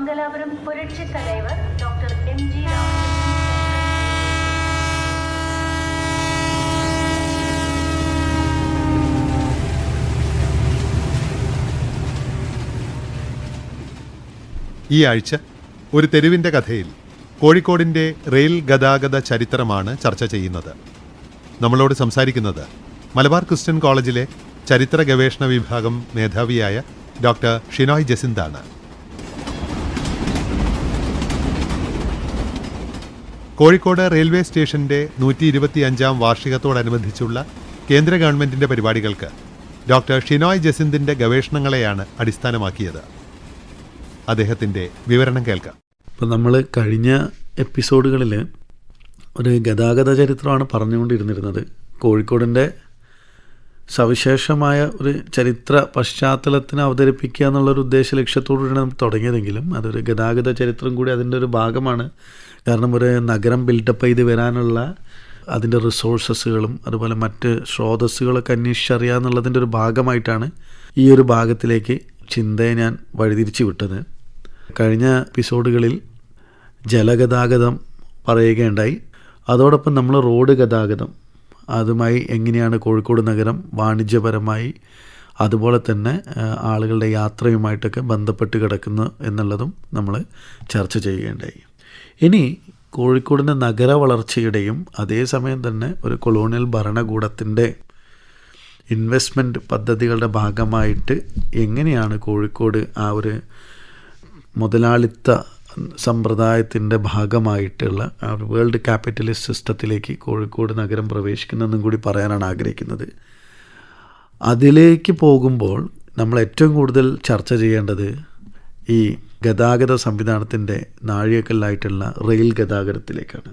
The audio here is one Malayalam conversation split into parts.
Mangalapuram Puratchi Thalaivar doctor M G ഈ ആഴ്ച ഒരു തെരുവിന്റെ കഥയിൽ കോഴിക്കോടിന്റെ റെയിൽ ഗതാഗത ചരിത്രമാണ് ചർച്ച ചെയ്യുന്നത്. നമ്മളോട് സംസാരിക്കുന്നത് മലബാർ ക്രിസ്ത്യൻ കോളേജിലെ ചരിത്ര ഗവേഷണ വിഭാഗം മേധാവിയായ ഡോക്ടർ ഷിനോയ് ജസിന്താണ്. കോഴിക്കോട് റെയിൽവേ സ്റ്റേഷന്റെ നൂറ്റി ഇരുപത്തിയഞ്ചാം വാർഷികത്തോടനുബന്ധിച്ചുള്ള കേന്ദ്ര ഗവൺമെന്റിന്റെ പരിപാടികൾക്ക് ഡോക്ടർ ഷിനോയ് ജസിന്തിന്റെ ഗവേഷണങ്ങളെയാണ് അടിസ്ഥാനമാക്കിയത്. അദ്ദേഹത്തിന്റെ വിവരണം കേൾക്കാം. ഇപ്പം നമ്മൾ കഴിഞ്ഞ എപ്പിസോഡുകളിൽ ഒരു ഗതാഗത ചരിത്രമാണ് പറഞ്ഞുകൊണ്ടിരുന്നിരുന്നത്. കോഴിക്കോടിന്റെ സവിശേഷമായ ഒരു ചരിത്ര പശ്ചാത്തലത്തിന് അവതരിപ്പിക്കുക എന്നുള്ളൊരു ഉദ്ദേശ ലക്ഷ്യത്തോടുകൂടിയാണ് തുടങ്ങിയതെങ്കിലും അതൊരു ഗതാഗത ചരിത്രം കൂടി അതിന്റെ ഒരു ഭാഗമാണ്. കാരണം ഒരു നഗരം ബിൽഡപ്പ് ചെയ്ത് വരാനുള്ള അതിന്റെ റിസോഴ്സസുകളും അതുപോലെ മറ്റ് സ്രോതസ്സുകളൊക്കെ അന്വേഷിച്ചറിയുക എന്നുള്ളതിന്റെ ഒരു ഭാഗമായിട്ടാണ് ഈ ഒരു ഭാഗത്തിലേക്ക് ചിന്തയെ ഞാൻ വഴിതിരിച്ചു വിട്ടത്. കഴിഞ്ഞ എപ്പിസോഡുകളിൽ ജലഗതാഗതം പറയുകയുണ്ടായി. അതോടൊപ്പം നമ്മൾ റോഡ് ഗതാഗതം അതുമായി എങ്ങനെയാണ് കോഴിക്കോട് നഗരം വാണിജ്യപരമായി അതുപോലെ തന്നെ ആളുകളുടെ യാത്രയുമായിട്ടൊക്കെ ബന്ധപ്പെട്ട് കിടക്കുന്നു എന്നുള്ളതും നമ്മൾ ചർച്ച ചെയ്യുകയുണ്ടായി. ഇനി കോഴിക്കോടിന്റെ നഗര വളർച്ചയുടെയും അതേസമയം തന്നെ ഒരു കൊളോണിയൽ ഭരണകൂടത്തിന്റെ ഇൻവെസ്റ്റ്മെന്റ് പദ്ധതികളുടെ ഭാഗമായിട്ട് എങ്ങനെയാണ് കോഴിക്കോട് ആ ഒരു മുതലാളിത്ത സമ്പ്രദായത്തിന്റെ ഭാഗമായിട്ടുള്ള വേൾഡ് ക്യാപിറ്റലിസ്റ്റ് സിസ്റ്റത്തിലേക്ക് കോഴിക്കോട് നഗരം പ്രവേശിക്കുന്നതെന്നും കൂടി പറയാനാണ് ആഗ്രഹിക്കുന്നത്. അതിലേക്ക് പോകുമ്പോൾ നമ്മൾ ഏറ്റവും കൂടുതൽ ചർച്ച ചെയ്യേണ്ടത് ഈ ഗതാഗത സംവിധാനത്തിന്റെ നാഴികക്കല്ലായിട്ടുള്ള റെയിൽ ഗതാഗതത്തിലേക്കാണ്.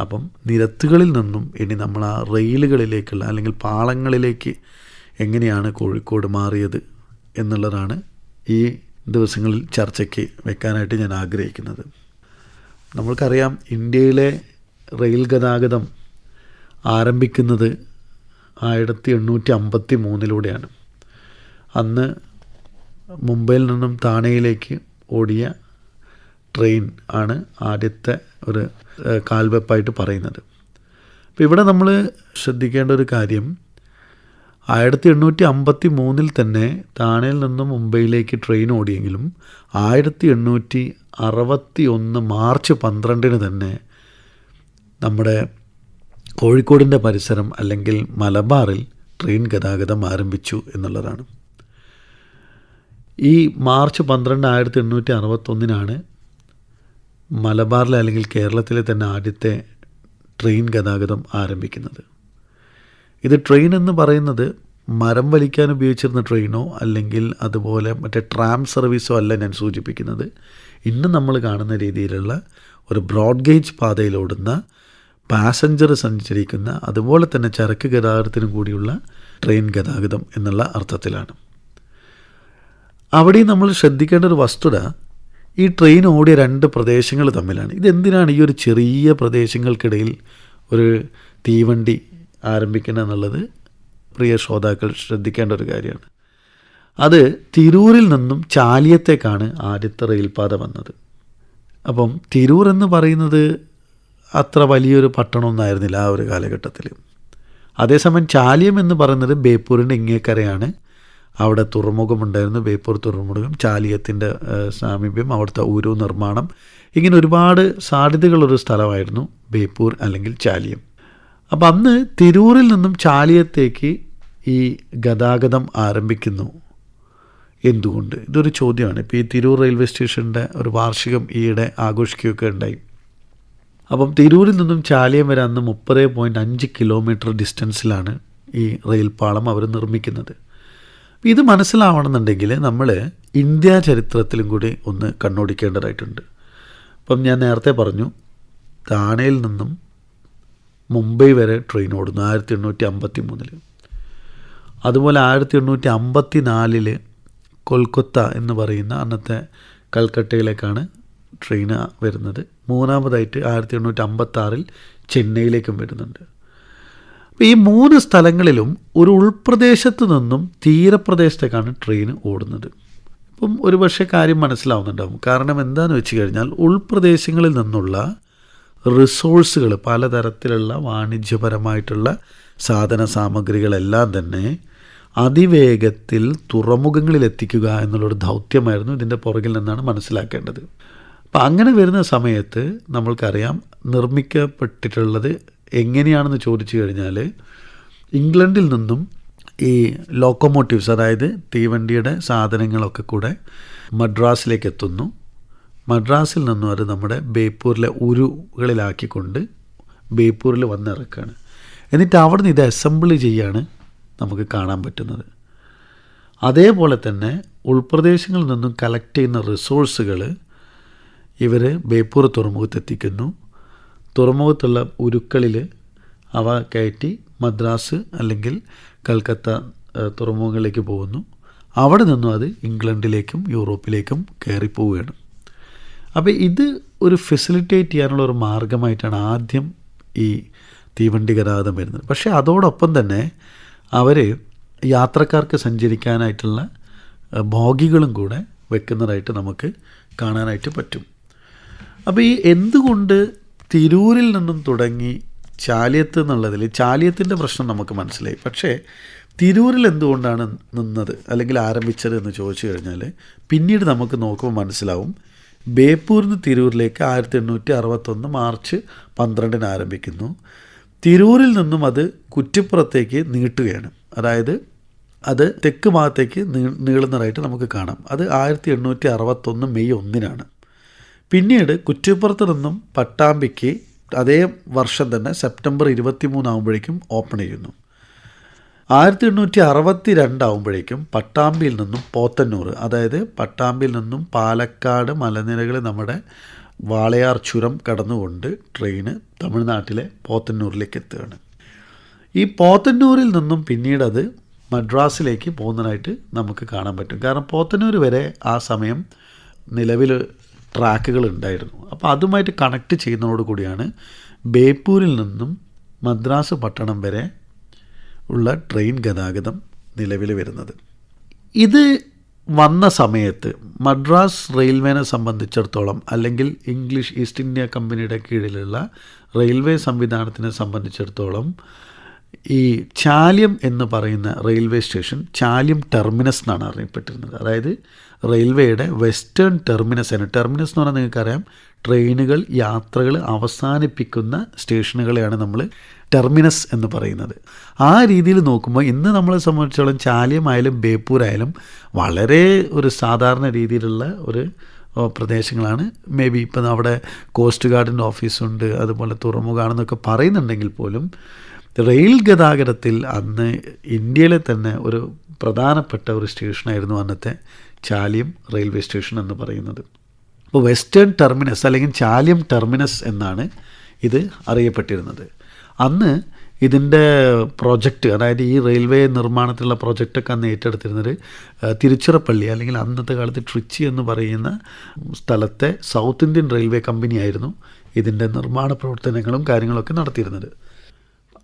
അപ്പം നിരത്തുകളിൽ നിന്നും ഇനി നമ്മൾ ആ റെയിലുകളിലേക്കുള്ള അല്ലെങ്കിൽ പാളങ്ങളിലേക്ക് എങ്ങനെയാണ് കോഴിക്കോട് മാറിയത് എന്നുള്ളതാണ് ഈ ദിവസങ്ങളിൽ ചർച്ചയ്ക്ക് വെക്കാനായിട്ട് ഞാൻ ആഗ്രഹിക്കുന്നത്. നമ്മൾക്കറിയാം ഇന്ത്യയിലെ റെയിൽ ഗതാഗതം ആരംഭിക്കുന്നത് ആയിരത്തി എണ്ണൂറ്റി അമ്പത്തി മൂന്നിലൂടെയാണ് അന്ന് മുംബൈയിൽ നിന്നും താണയിലേക്ക് ഓടിയ ട്രെയിൻ ആണ് ആദ്യത്തെ ഒരു കാൽവെപ്പായിട്ട് പറയുന്നത്. അപ്പോൾ ഇവിടെ നമ്മൾ ശ്രദ്ധിക്കേണ്ട ഒരു കാര്യം ആയിരത്തി എണ്ണൂറ്റി അമ്പത്തി മൂന്നിൽ തന്നെ താണയിൽ നിന്നും മുംബൈയിലേക്ക് ട്രെയിൻ ഓടിയെങ്കിലും ആയിരത്തി എണ്ണൂറ്റി അറുപത്തി ഒന്ന് മാർച്ച് പന്ത്രണ്ടിന് തന്നെ നമ്മുടെ കോഴിക്കോടിന്റെ പരിസരം അല്ലെങ്കിൽ മലബാറിൽ ട്രെയിൻ ഗതാഗതം ആരംഭിച്ചു എന്നുള്ളതാണ്. ഈ മാർച്ച് പന്ത്രണ്ട് ആയിരത്തി എണ്ണൂറ്റി അറുപത്തൊന്നിനാണ് മലബാറിലെ അല്ലെങ്കിൽ കേരളത്തിലെ തന്നെ ആദ്യത്തെ ട്രെയിൻ ഗതാഗതം ആരംഭിക്കുന്നത്. ഇത് ട്രെയിൻ എന്ന് പറയുന്നത് മരം വലിക്കാൻ ഉപയോഗിച്ചിരുന്ന ട്രെയിനോ അല്ലെങ്കിൽ അതുപോലെ മറ്റേ ട്രാം സർവീസോ അല്ല ഞാൻ സൂചിപ്പിക്കുന്നത്. ഇന്ന് നമ്മൾ കാണുന്ന രീതിയിലുള്ള ഒരു ബ്രോഡ് ഗേജ് പാതയിലോടുന്ന പാസഞ്ചർ സഞ്ചരിക്കുന്ന അതുപോലെ തന്നെ ചരക്ക് ഗതാഗതത്തിനും കൂടിയുള്ള ട്രെയിൻ ഗതാഗതം എന്നുള്ള അർത്ഥത്തിലാണ്. അവിടെ നമ്മൾ ശ്രദ്ധിക്കേണ്ട ഒരു വസ്തുത ഈ ട്രെയിൻ ഓടിയ രണ്ട് പ്രദേശങ്ങൾ തമ്മിലാണ്. ഇതെന്തിനാണ് ഈ ഒരു ചെറിയ പ്രദേശങ്ങൾക്കിടയിൽ ഒരു തീവണ്ടി ആരംഭിക്കുന്നത് എന്നുള്ളത് പ്രിയ ശ്രോതാക്കൾ ശ്രദ്ധിക്കേണ്ട ഒരു കാര്യമാണ്. അത് തിരൂരിൽ നിന്നും ചാലിയത്തേക്കാണ് ആദ്യത്തെ റെയിൽപാത വന്നത്. അപ്പം തിരൂർ എന്ന് പറയുന്നത് അത്ര വലിയൊരു പട്ടണമൊന്നായിരുന്നില്ല ആ ഒരു കാലഘട്ടത്തിൽ അതേസമയം ചാലിയം എന്ന് പറയുന്നത് ബേപ്പൂരിന്റെ ഇങ്ങേക്കരയാണ്. അവിടെ തുറമുഖമുണ്ടായിരുന്നു ബേപ്പൂർ തുറമുഖം ചാലിയത്തിന്റെ സാമീപ്യം അവിടുത്തെ ഊരു നിർമ്മാണം. ഇങ്ങനെ ഒരുപാട് സാധ്യതകളുള്ളൊരു സ്ഥലമായിരുന്നു ബേപ്പൂർ അല്ലെങ്കിൽ ചാലിയം. അപ്പം അന്ന് തിരൂരിൽ നിന്നും ചാലിയത്തേക്ക് ഈ ഗതാഗതം ആരംഭിക്കുന്നു. എന്തുകൊണ്ട്? ഇതൊരു ചോദ്യമാണ്. ഇപ്പോൾ ഈ തിരൂർ റെയിൽവേ സ്റ്റേഷന്റെ ഒരു വാർഷികം ഈയിടെ ആഘോഷിക്കുകയൊക്കെ ഉണ്ടായി. അപ്പം തിരൂരിൽ നിന്നും ചാലിയം വരെ അന്ന് മുപ്പത് പോയിന്റ് അഞ്ച് കിലോമീറ്റർ ഡിസ്റ്റൻസിലാണ് ഈ റെയിൽ പാളം അവർ നിർമ്മിക്കുന്നത്. ഇത് മനസ്സിലാവണമെന്നുണ്ടെങ്കിൽ നമ്മൾ ഇന്ത്യ ചരിത്രത്തിലും കൂടി ഒന്ന് കണ്ണോടിക്കേണ്ടതായിട്ടുണ്ട്. അപ്പം ഞാൻ നേരത്തെ പറഞ്ഞു താണയിൽ നിന്നും മുംബൈ വരെ ട്രെയിൻ ഓടുന്നു ആയിരത്തി എണ്ണൂറ്റി അമ്പത്തി മൂന്നിൽ അതുപോലെ ആയിരത്തി എണ്ണൂറ്റി അമ്പത്തി നാലിൽ കൊൽക്കത്ത എന്ന് പറയുന്ന അന്നത്തെ കൽക്കട്ടയിലേക്കാണ് ട്രെയിൻ വരുന്നത്. മൂന്നാമതായിട്ട് ആയിരത്തി എണ്ണൂറ്റി അമ്പത്തി ആറിൽ ചെന്നൈയിലേക്കും വരുന്നുണ്ട്. ഈ മൂന്ന് സ്ഥലങ്ങളിലും ഒരു ഉൾപ്രദേശത്ത് നിന്നും തീരപ്രദേശത്തേക്കാണ് ട്രെയിൻ ഓടുന്നത്. ഇപ്പം ഒരുപക്ഷെ കാര്യം മനസ്സിലാവുന്നുണ്ടാവും. കാരണം എന്താണെന്ന് വെച്ച് കഴിഞ്ഞാൽ ഉൾപ്രദേശങ്ങളിൽ നിന്നുള്ള റിസോഴ്സുകൾ പലതരത്തിലുള്ള വാണിജ്യപരമായിട്ടുള്ള സാധന സാമഗ്രികളെല്ലാം തന്നെ അതിവേഗത്തിൽ തുറമുഖങ്ങളിൽ എത്തിക്കുക എന്നുള്ളൊരു ദൗത്യമായിരുന്നു ഇതിന്റെ പുറകിൽ നിന്നാണ് മനസ്സിലാക്കേണ്ടത്. അപ്പം അങ്ങനെ വരുന്ന സമയത്ത് നമ്മൾക്കറിയാം നിർമ്മിക്കപ്പെട്ടിട്ടുള്ളത് എങ്ങനെയാണെന്ന് ചോദിച്ചു കഴിഞ്ഞാൽ ഇംഗ്ലണ്ടിൽ നിന്നും ഈ ലോക്കോമോട്ടീവ്സ് അതായത് തീവണ്ടിയുടെ സാധനങ്ങളൊക്കെ കൂടെ മദ്രാസിലേക്ക് എത്തുന്നു. മദ്രാസിൽ നിന്നും അത് നമ്മുടെ ബേപ്പൂരിലെ ഉരുകളിലാക്കിക്കൊണ്ട് ബേപ്പൂരിൽ വന്നിറക്കുകയാണ് എന്നിട്ട് അവിടെ നിന്ന് ഇത് അസംബിൾ ചെയ്യാണ് നമുക്ക് കാണാൻ പറ്റുന്നത്. അതേപോലെ തന്നെ ഉൾപ്രദേശങ്ങളിൽ നിന്നും കളക്ട് ചെയ്യുന്ന റിസോഴ്സുകൾ ഇവർ ബേപ്പൂർ തുറമുഖത്ത് എത്തിക്കുന്നു. തുറമുഖത്തുള്ള ഉരുക്കളിൽ അവ കയറ്റി മദ്രാസ് അല്ലെങ്കിൽ കൽക്കത്ത തുറമുഖങ്ങളിലേക്ക് പോകുന്നു. അവിടെ നിന്നും അത് ഇംഗ്ലണ്ടിലേക്കും യൂറോപ്പിലേക്കും കയറിപ്പോവുകയാണ്. അപ്പോൾ ഇത് ഒരു ഫെസിലിറ്റേറ്റ് ചെയ്യാനുള്ള ഒരു മാർഗമായിട്ടാണ് ആദ്യം ഈ തീവണ്ടി ഗതാഗതം വരുന്നത്. പക്ഷേ അതോടൊപ്പം തന്നെ അവർ യാത്രക്കാർക്ക് സഞ്ചരിക്കാനായിട്ടുള്ള ബോഗികളും കൂടെ വെക്കുന്നതായിട്ട് നമുക്ക് കാണാനായിട്ട് പറ്റും. അപ്പോൾ ഈ എന്തുകൊണ്ട് തിരൂരിൽ നിന്നും തുടങ്ങി ചാലിയത്ത് എന്നുള്ളതിൽ ചാലിയത്തിന്റെ പ്രശ്നം നമുക്ക് മനസ്സിലായി. പക്ഷേ തിരൂരിൽ എന്തുകൊണ്ടാണ് നിന്നത്? അല്ലെങ്കിൽ ആരംഭിച്ചത് എന്ന് ചോദിച്ചു കഴിഞ്ഞാൽ പിന്നീട് നമുക്ക് നോക്കുമ്പോൾ മനസ്സിലാവും. ബേപ്പൂരിൽ നിന്ന് തിരൂരിലേക്ക് ആയിരത്തി എണ്ണൂറ്റി അറുപത്തൊന്ന് മാർച്ച് പന്ത്രണ്ടിന് ആരംഭിക്കുന്നു. തിരൂരിൽ നിന്നും അത് കുറ്റിപ്പുറത്തേക്ക് നീട്ടുകയാണ്. അതായത് അത് തെക്ക് ഭാഗത്തേക്ക് നീളുന്നതായിട്ട് നമുക്ക് കാണാം. അത് ആയിരത്തി എണ്ണൂറ്റി അറുപത്തൊന്ന് മെയ് ഒന്നിനാണ്. പിന്നീട് കുറ്റിപ്പുറത്ത് നിന്നും പട്ടാമ്പിക്ക് അതേ വർഷം തന്നെ സെപ്റ്റംബർ ഇരുപത്തി മൂന്നാകുമ്പോഴേക്കും ഓപ്പൺ ചെയ്യുന്നു. ആയിരത്തി എണ്ണൂറ്റി അറുപത്തി രണ്ടാവുമ്പോഴേക്കും പട്ടാമ്പിയിൽ നിന്നും പോത്തന്നൂർ അതായത് പട്ടാമ്പിയിൽ നിന്നും പാലക്കാട് മലനിരകൾ നമ്മുടെ വാളയാർ ചുരം കടന്നുകൊണ്ട് ട്രെയിന് തമിഴ്നാട്ടിലെ പോത്തന്നൂരിലേക്ക് എത്തുകയാണ്. ഈ പോത്തന്നൂരിൽ നിന്നും പിന്നീട് അത് മദ്രാസിലേക്ക് പോകുന്നതായിട്ട് നമുക്ക് കാണാൻ പറ്റും. കാരണം പോത്തന്നൂർ വരെ ആ സമയം നിലവിൽ ട്രാക്കുകൾ ഉണ്ടായിരുന്നു. അപ്പോൾ അതുമായിട്ട് കണക്ട് ചെയ്യുന്നതോടു കൂടിയാണ് ബേപ്പൂരിൽ നിന്നും മദ്രാസ് പട്ടണം വരെ ഉള്ള ട്രെയിൻ ഗതാഗതം നിലവിൽ വരുന്നത്. ഇത് വന്ന സമയത്ത് മദ്രാസ് റെയിൽവേനെ സംബന്ധിച്ചിടത്തോളം അല്ലെങ്കിൽ ഇംഗ്ലീഷ് ഈസ്റ്റ് ഇന്ത്യ കമ്പനിയുടെ കീഴിലുള്ള റെയിൽവേ സംവിധാനത്തിനെ സംബന്ധിച്ചിടത്തോളം ഈ ചാലിയം എന്ന് പറയുന്ന റെയിൽവേ സ്റ്റേഷൻ ചാലിയം ടെർമിനസ് എന്നാണ് അറിയപ്പെട്ടിരുന്നത്. അതായത് റെയിൽവേയുടെ വെസ്റ്റേൺ ടെർമിനസ് ആണ്. ടെർമിനസ് എന്ന് പറഞ്ഞാൽ നിങ്ങൾക്കറിയാം ട്രെയിനുകൾ യാത്രകൾ അവസാനിപ്പിക്കുന്ന സ്റ്റേഷനുകളെയാണ് നമ്മൾ ടെർമിനസ് എന്ന് പറയുന്നത്. ആ രീതിയിൽ നോക്കുമ്പോൾ ഇന്ന് നമ്മളെ സംബന്ധിച്ചോളം ചാലിയമായാലും ബേപ്പൂരായാലും വളരെ ഒരു സാധാരണ രീതിയിലുള്ള ഒരു പ്രദേശങ്ങളാണ്. മേ ബി ഇപ്പം അവിടെ കോസ്റ്റ് ഗാർഡിന്റെ ഓഫീസുണ്ട് അതുപോലെ തുറമുഖമാണെന്നൊക്കെ പറയുന്നുണ്ടെങ്കിൽ പോലും റെയിൽ ഗതാഗതത്തിൽ അന്ന് ഇന്ത്യയിലെ തന്നെ ഒരു പ്രധാനപ്പെട്ട ഒരു സ്റ്റേഷനായിരുന്നു അന്നത്തെ ചാലിയം റെയിൽവേ സ്റ്റേഷൻ എന്ന് പറയുന്നത്. അപ്പോൾ വെസ്റ്റേൺ ടെർമിനസ് അല്ലെങ്കിൽ ചാലിയം ടെർമിനസ് എന്നാണ് ഇത് അറിയപ്പെട്ടിരുന്നത്. അന്ന് ഇതിന്റെ പ്രോജക്റ്റ് അതായത് ഈ റെയിൽവേ നിർമ്മാണത്തിലുള്ള പ്രോജക്റ്റൊക്കെ അന്ന് ഏറ്റെടുത്തിരുന്നത് തിരുച്ചിറപ്പള്ളി അല്ലെങ്കിൽ അന്നത്തെ കാലത്ത് ട്രിച്ചി എന്ന് പറയുന്ന സ്ഥലത്തെ സൗത്ത് ഇന്ത്യൻ റെയിൽവേ കമ്പനിയായിരുന്നു ഇതിന്റെ നിർമ്മാണ പ്രവർത്തനങ്ങളും കാര്യങ്ങളൊക്കെ നടത്തിയിരുന്നത്.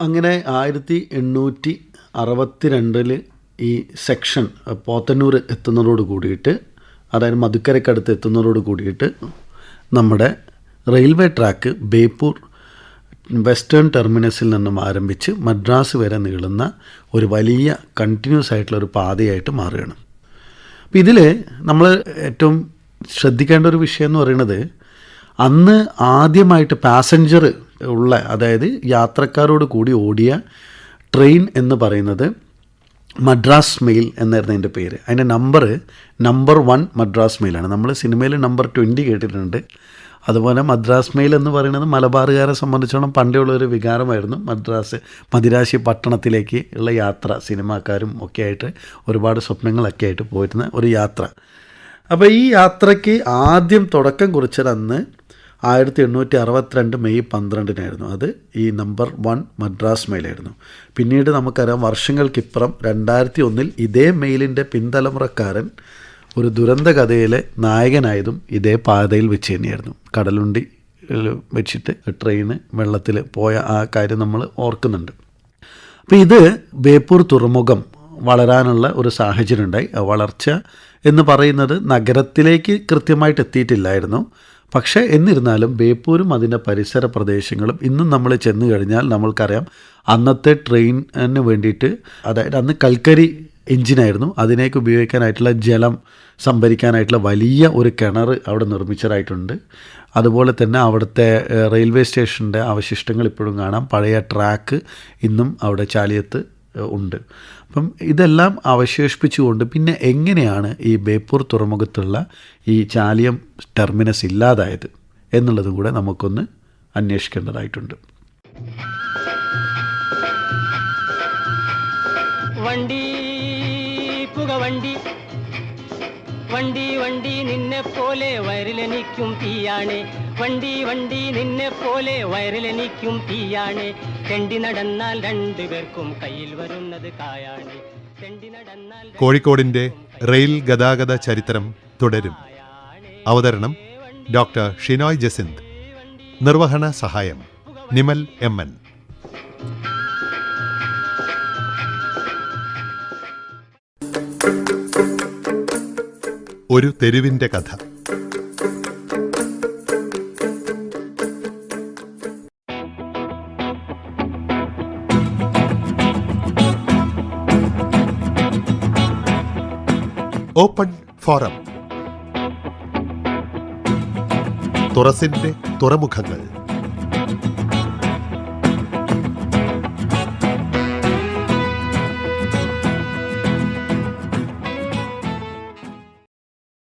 അങ്ങനെ ആയിരത്തി എണ്ണൂറ്റി അറുപത്തി രണ്ടിൽ ഈ സെക്ഷൻ പോത്തന്നൂർ എത്തുന്നതോട് കൂടിയിട്ട് അതായത് മധുക്കരക്കടുത്ത് എത്തുന്നതോട് കൂടിയിട്ട് നമ്മുടെ റെയിൽവേ ട്രാക്ക് ബേപ്പൂർ വെസ്റ്റേൺ ടെർമിനസിൽ നിന്നും ആരംഭിച്ച് മദ്രാസ് വരെ നീളുന്ന ഒരു വലിയ കണ്ടിന്യൂസ് ആയിട്ടുള്ള ഒരു പാതയായിട്ട് മാറുകയാണ്. അപ്പം ഇതിൽ നമ്മൾ ഏറ്റവും ശ്രദ്ധിക്കേണ്ട ഒരു വിഷയം എന്ന് പറയുന്നത് അന്ന് ആദ്യമായിട്ട് പാസഞ്ചർ ഉള്ള അതായത് യാത്രക്കാരോട് കൂടി ഓടിയ ട്രെയിൻ എന്ന് പറയുന്നത് മദ്രാസ് മെയിൽ എന്നായിരുന്നു അതിന്റെ പേര്. അതിന്റെ നമ്പർ നമ്പർ വൺ മദ്രാസ് മെയിലാണ് നമ്മൾ സിനിമയിൽ നമ്പർ ട്വന്റി കേട്ടിട്ടുണ്ട്. അതുപോലെ മദ്രാസ് മെയിൽ എന്ന് പറയുന്നത് മലബാറുകാരെ സംബന്ധിച്ചോളം പണ്ടേയുള്ള ഒരു വികാരമായിരുന്നു. മദ്രാസ് മദിരാശി പട്ടണത്തിലേക്ക് ഉള്ള യാത്ര സിനിമാക്കാരും ഒക്കെ ആയിട്ട് ഒരുപാട് സ്വപ്നങ്ങളൊക്കെ ആയിട്ട് പോയിരുന്ന ഒരു യാത്ര. അപ്പോൾ ഈ യാത്രയ്ക്ക് ആദ്യം തുടക്കം കുറിച്ചത് അന്ന് ആയിരത്തി എണ്ണൂറ്റി അറുപത്തിരണ്ട് മെയ് പന്ത്രണ്ടിനായിരുന്നു. അത് ഈ നമ്പർ വൺ മദ്രാസ് മെയിലായിരുന്നു. പിന്നീട് നമുക്കറിയാം വർഷങ്ങൾക്കിപ്പുറം രണ്ടായിരത്തി ഒന്നിൽ ഇതേ മെയിലിന്റെ പിന്തലമുറക്കാരൻ ഒരു ദുരന്ത കഥയിലെ നായകനായതും ഇതേ പാതയിൽ വെച്ച് തന്നെയായിരുന്നു. കടലുണ്ടി വെച്ചിട്ട് ട്രെയിന് വെള്ളത്തിൽ പോയ ആ കാര്യം നമ്മൾ ഓർക്കുന്നുണ്ട്. അപ്പോൾ ഇത് ബേപ്പൂർ തുറമുഖം വളരാനുള്ള ഒരു സാഹചര്യം ഉണ്ടായി വളർച്ച എന്ന് പറയുന്നത് നഗരത്തിലേക്ക് കൃത്യമായിട്ട് എത്തിയിട്ടില്ലായിരുന്നു. പക്ഷേ എന്നിരുന്നാലും ബേപ്പൂരും അതിന്റെ പരിസര പ്രദേശങ്ങളും ഇന്നും നമ്മൾ ചെന്ന് കഴിഞ്ഞാൽ നമ്മൾക്കറിയാം അന്നത്തെ ട്രെയിനിന് വേണ്ടിയിട്ട് അതായത് അന്ന് കൽക്കരി എഞ്ചിനായിരുന്നു. അതിനേക്ക് ഉപയോഗിക്കാനായിട്ടുള്ള ജലം സംഭരിക്കാനായിട്ടുള്ള വലിയ ഒരു കിണർ അവിടെ നിർമ്മിച്ചതായിട്ടുണ്ട്. അതുപോലെ തന്നെ അവിടുത്തെ റെയിൽവേ സ്റ്റേഷന്റെ അവശിഷ്ടങ്ങൾ ഇപ്പോഴും കാണാം. പഴയ ട്രാക്ക് ഇന്നും അവിടെ ചാലിയത്ത് ഉണ്ട്. അപ്പം ഇതെല്ലാം അവശേഷിപ്പിച്ചുകൊണ്ട് പിന്നെ എങ്ങനെയാണ് ഈ ബേപ്പൂർ തുറമുഖത്തുള്ള ഈ ചാലിയം ടെർമിനസ് ഇല്ലാതായത് എന്നുള്ളതും കൂടെ നമുക്കൊന്ന് അന്വേഷിക്കേണ്ടതായിട്ടുണ്ട്. വണ്ടി പുകവണ്ടി വണ്ടി വണ്ടി നിന്നെ പോലെ വയറിലെനിക്കും തീയാണ്. വണ്ടി വണ്ടി നിന്നെ പോലെ വയറിലെനിക്കും തീയാണ്. തെണ്ടി നടന്നാൽ രണ്ടു പേർക്കും കയ്യിൽ വരുന്നത് കായാണ്. തെണ്ടി നടന്നാൽ കോഴിക്കോടിന്റെ റെയിൽ ഗതാഗത ചരിത്രം തുടരും. അവതരണം ഡോക്ടർ ഷിനോയ് ജസിന്ത്. നിർവഹണ സഹായം. Nimal M N. ഒരു തെരുവിന്റെ കഥ. ഓപ്പൺ ഫോറം തുറസിന്റെ തുറമുഖങ്ങൾ.